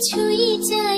出一家